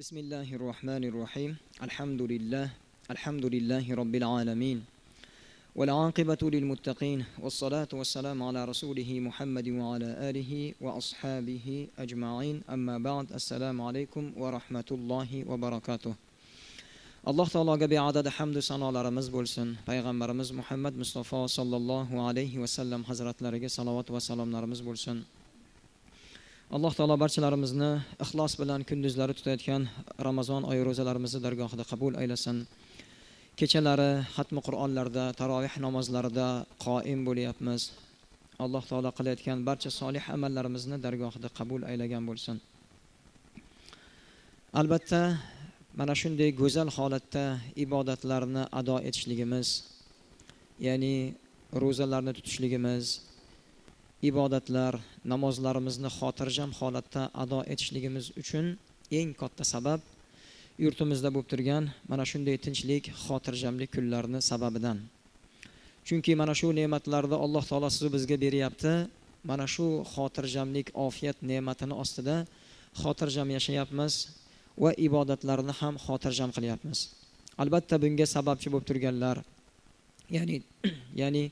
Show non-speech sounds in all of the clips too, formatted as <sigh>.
بسم الله الرحمن الرحيم الحمد لله الحمد لله رب العالمين والعاقبة للمتقين والصلاة والسلام على رسوله محمد وعلى آله وأصحابه أجمعين أما بعد السلام عليكم ورحمة الله وبركاته alloh taologa beadad hamdu sanolarimiz bo'lsin payg'ambarimiz muhammad mustafa sollallohu alayhi vasallam hazratlariga salovat va salomlarimiz bo'lsin alloh taolo barchalarimizni ixlos bilan kunduzlari tutayotgan ramazon oyi ro'zalarimizni dargohida qabul aylasin. Kechalari xatmi qur'onlarda taroveh namozlarida qoim bo'lyapmiz. Alloh taolo qilayotgan barcha solih amallarimizni dargohida qabul aylagan bo'lsin. Albatta mana shunday go'zal holatda ibodatlarni ado etishligimiz ya'ni ro'zalarni tutishligimiz ibodatlar namozlarimizni xotirjam holatda ado etishligimiz uchun eng katta sabab yurtimizda bo'lib turgan mana shunday tinchlik xotirjamlik kunlarini sababidan. Chunki mana shu ne'matlarni alloh taolo sizu bizga beryapti mana shu xotirjamlik ofiyat ne'matini ostida xotirjam yashayapmiz va ibodatlarni ham xotirjam qilyapmiz. Albatta bunga sababchi bo'lib turganlar ya'ni <clears throat> ya'ni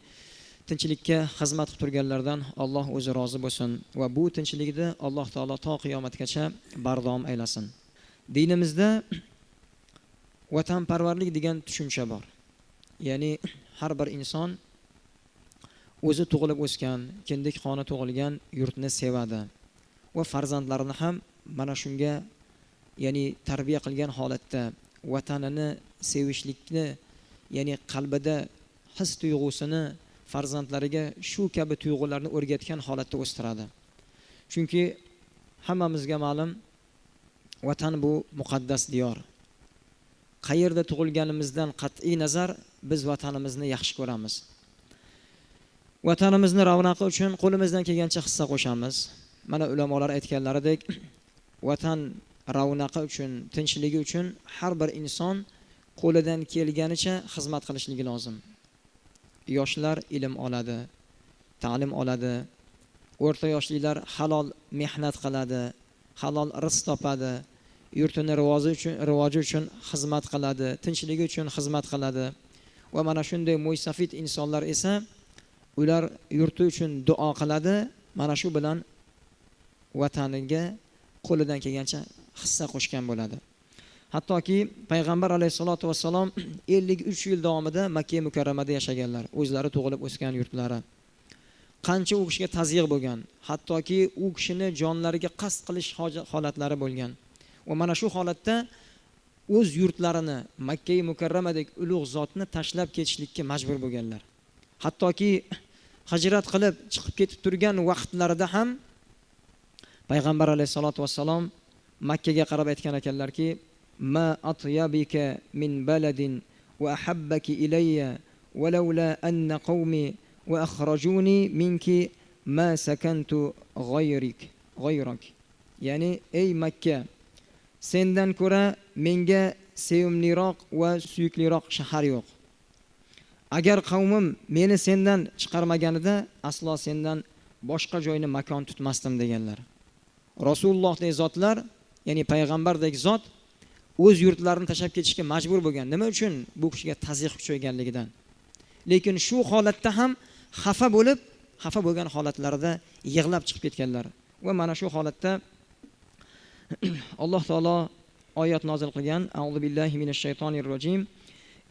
tinchlikka xizmat qilib turganlardan alloh o'zi rozi bo'lsin va bu tinchlikni alloh taolo to qiyomatgacha bardavom aylasin. Dinimizda <clears throat> vatanparvarlik degan tushuncha bor. Ya'ni <clears throat> har bir inson o'zi tug'ilib o'sgan kindik qoni tug'ilgan yurtni sevadi va farzandlarini ham mana shunga ya'ni tarbiya qilgan holatda vatanini sevishlikni ya'ni qalbida his tuyg'usini farzandlariga shu kabi tuyg'ularni o'rgatgan holatda o'stiradi. Chunki hammamizga ma'lum vatan bu muqaddas diyor. Qayerda tug'ilganimizdan qat'iy nazar biz vatanimizni yaxshi ko'ramiz. Vatanimizni ravnaqi uchun qo'limizdan kelgancha hissa qo'shamiz. Mana ulamolar aytganlaridek vatan ravnaqi uchun tinchligi uchun har bir inson qo'lidan kelganicha xizmat qilishligi lozim. Yoshlar ilm oladi ta'lim oladi. O'rta yoshliklar halol mehnat qiladi halol rizq topadi. Yurtini rivoji uchun rivoji uchun xizmat qiladi tinchligi uchun xizmat qiladi. Va mana shunday mo'ysafid insonlar esa ular yurti uchun duo qiladi mana shu bilan vataniga qo'lidan kelgancha hissa qo'shgan bo'ladi. Hattoki payg'ambar alayhissalotu vassalom <clears throat> ellik uch yil davomida makka mukarramada yashaganlar o'zlari tug'ilib o'sgan yurtlari. Qancha u kishiga tazyiq bo'lgan hattoki u kishini jonlariga qasd qilish holatlari bo'lgan. Va mana shu holatda o'z yurtlarini makkai mukarramadek ulug' zotni tashlab ketishlikka majbur bo'lganlar. Hattoki <clears throat> hijrat qilib chiqib ketib turgan vaqtlarida ham payg'ambar alayhissalotu vassalom makkaga qarab aytgan ekanlarki ma atyabika min baladin va ahabbaki ilayya ولولا أن قومي وأخرجوني منك ما سكنت غيرك غيرك ya'ni ey makka sendan ko'ra menga sevimliroq va suyukliroq shahar yo'q agar qavmim meni sendan chiqarmaganida aslo sendan boshqa joyni makon tutmasdim deganlar rasulullohdek zotlar ya'ni payg'ambardek zot o'z yurtlarini tashlab ketishga majbur bo'lgan. Nima uchun bu kishiga tazyiq kuchayganligidan lekin shu holatda ham xafa bo'lib xafa bo'lgan holatlarida yig'lab chiqib ketganlar. Va mana shu holatda <clears throat> alloh taolo oyat nozil qilgan. Auzu billahi minash shaytonir rojim.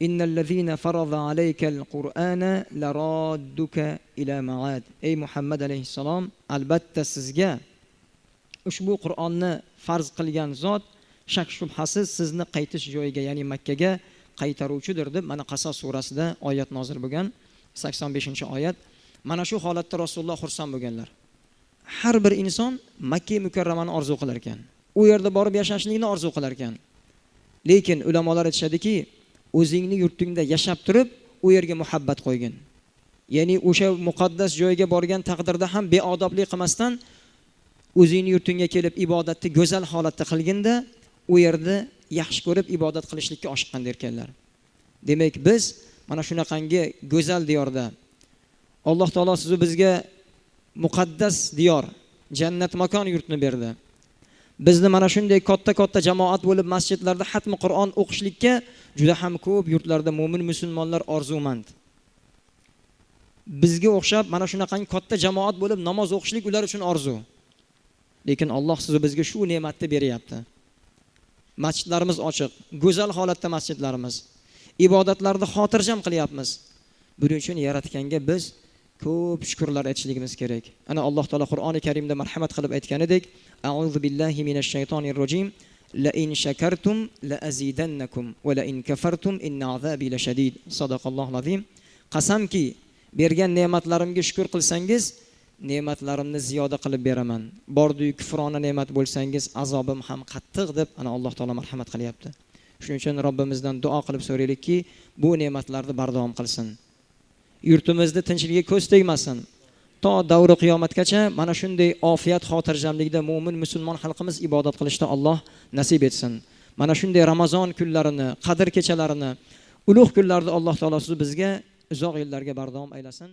Innallazina farada alaykal qur'ana laradduka ila ma'ad. Ey muhammad alayhissalom albatta sizga ushbu qur'onni farz qilgan zot shak shubhasiz sizni qaytish joyiga ya'ni makkaga qaytaruvchidir deb mana qasos surasida oyat nozil bo'lgan sakson beshinchi oyat. Mana shu holatda rasululloh xursand bo'lganlar. Har bir inson makka mukarramani orzu qilar ekan. U yerda borib yashashlikni orzu qilar ekan. Lekin ulamolar aytishadiki o'zingni yurtingda yashab turib u yerga muhabbat qo'ygin. Ya'ni o'sha muqaddas joyga borgan taqdirda ham beodoblik qilmasdan o'zingni yurtingga kelib ibodatni go'zal holatda qilginda u yerda yaxshi ko'rib ibodat qilishlikka oshiqqan ekanlar demak biz mana shunaqangi go'zal diyorda alloh taolo sizu bizga muqaddas diyor jannat makon yurtni berdi. Bizni mana shunday katta katta jamoat bo'lib masjidlarda hatmi qur'on o'qishlikka juda ham ko'p yurtlarda mo'min musulmonlar orzumand. Bizga o'xshab mana shunaqangi katta jamoat bo'lib namoz o'qishlik ular uchun orzu. Lekin alloh sizu bizga shu ne'matni beryapti. Masjidlarimiz ochiq go'zal holatda masjidlarimiz. Ibodatlarni xotirjam qilyapmiz. Buning uchun yaratganga biz ko'p shukurlar aytishligimiz kerak. Ana alloh taolo qur'oni karimda marhamat qilib aytganidek auzu billahi minash shaytonir rojim. La in shakartum la azidannakum va la in kafartum inna azabi lashadid sadaqallohu azim. Qasamki bergan ne'matlarimga shukur qilsangiz ne'matlarimni ziyoda qilib beraman. Bordiyu kufrona ne'mat bo'lsangiz azobim ham qattiq deb ana alloh taolo marhamat qilyapti. Shuning uchun robbimizdan duo qilib so'raylikki bu ne'matlarni bardavom qilsin. Yurtimizni tinchligiga ko'z tegmasin. To davri qiyomatgacha mana shunday ofiyat xotirjamlikda mo'min musulmon xalqimiz ibodat qilishda alloh nasib etsin. Mana shunday ramazon kunlarini qadr kechalarini ulug' kunlarni alloh taolo bizga uzoq yillarga bardavom aylasin.